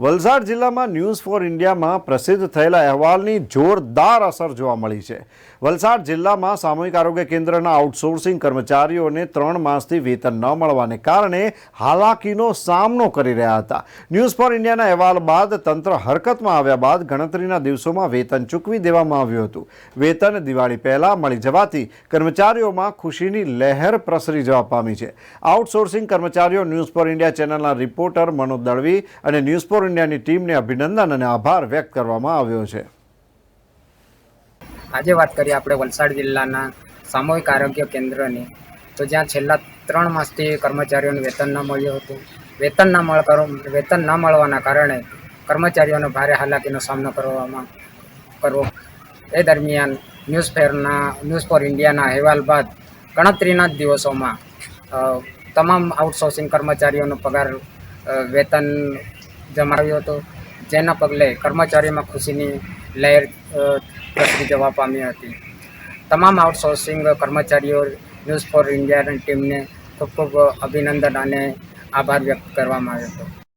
વલસાડ જિલ્લામાં news for ઇન્ડિયામાં પ્રસિદ્ધ થયેલા અહેવાલની જોરદાર અસર જોવા મળી છે. વલસાડ જિલ્લામાં સામૂહિક આરોગ્ય કેન્દ્રના આઉટસોર્સિંગ કર્મચારીઓને ત્રણ માસથી વેતન ન મળવાને કારણે હાલાકીનો સામનો કરી રહ્યા હતા. ન્યૂઝ ફોર ઇન્ડિયાના અહેવાલ બાદ તંત્ર હરકતમાં આવ્યા બાદ ગણતરીના દિવસોમાં વેતન ચૂકવી દેવામાં આવ્યું હતું. વેતન દિવાળી પહેલાં મળી જવાથી કર્મચારીઓમાં ખુશીની લહેર પ્રસરી જવા પામી છે. આઉટસોર્સિંગ કર્મચારીઓ ન્યૂઝ ફોર ઇન્ડિયા ચેનલના રિપોર્ટર મનોજ દળવી અને ન્યૂઝ ફોર ઇન્ડિયાની ટીમને અભિનંદન અને આભાર વ્યક્ત કરવામાં આવ્યો છે. આજે વાત કરીએ આપણે વલસાડ જિલ્લાના સામૂહિક આરોગ્ય કેન્દ્રની. તો જ્યાં છેલ્લા ત્રણ માસથી કર્મચારીઓને વેતન ન મળ્યું હતું. વેતન ન મળ વેતન ન મળવાના કારણે કર્મચારીઓને ભારે હાલાકીનો સામનો કરવામાં કરવો. એ દરમિયાન ન્યૂઝ ફેરના, ન્યૂઝ ફોર ઇન્ડિયાના અહેવાલ બાદ ગણતરીના જ દિવસોમાં તમામ આઉટસોર્સિંગ કર્મચારીઓનો પગાર વેતન જમાવ્યું હતો, જેના પગલે કર્મચારીઓમાં ખુશીની લહેર પ્રસરી જવા પામી હતી. તમામ આઉટસોર્સિંગ કર્મચારીઓ ન્યૂઝ ફોર ઇન્ડિયાની ટીમને ખૂબ ખૂબ અભિનંદન અને આભાર વ્યક્ત કરવામાં આવ્યો હતો.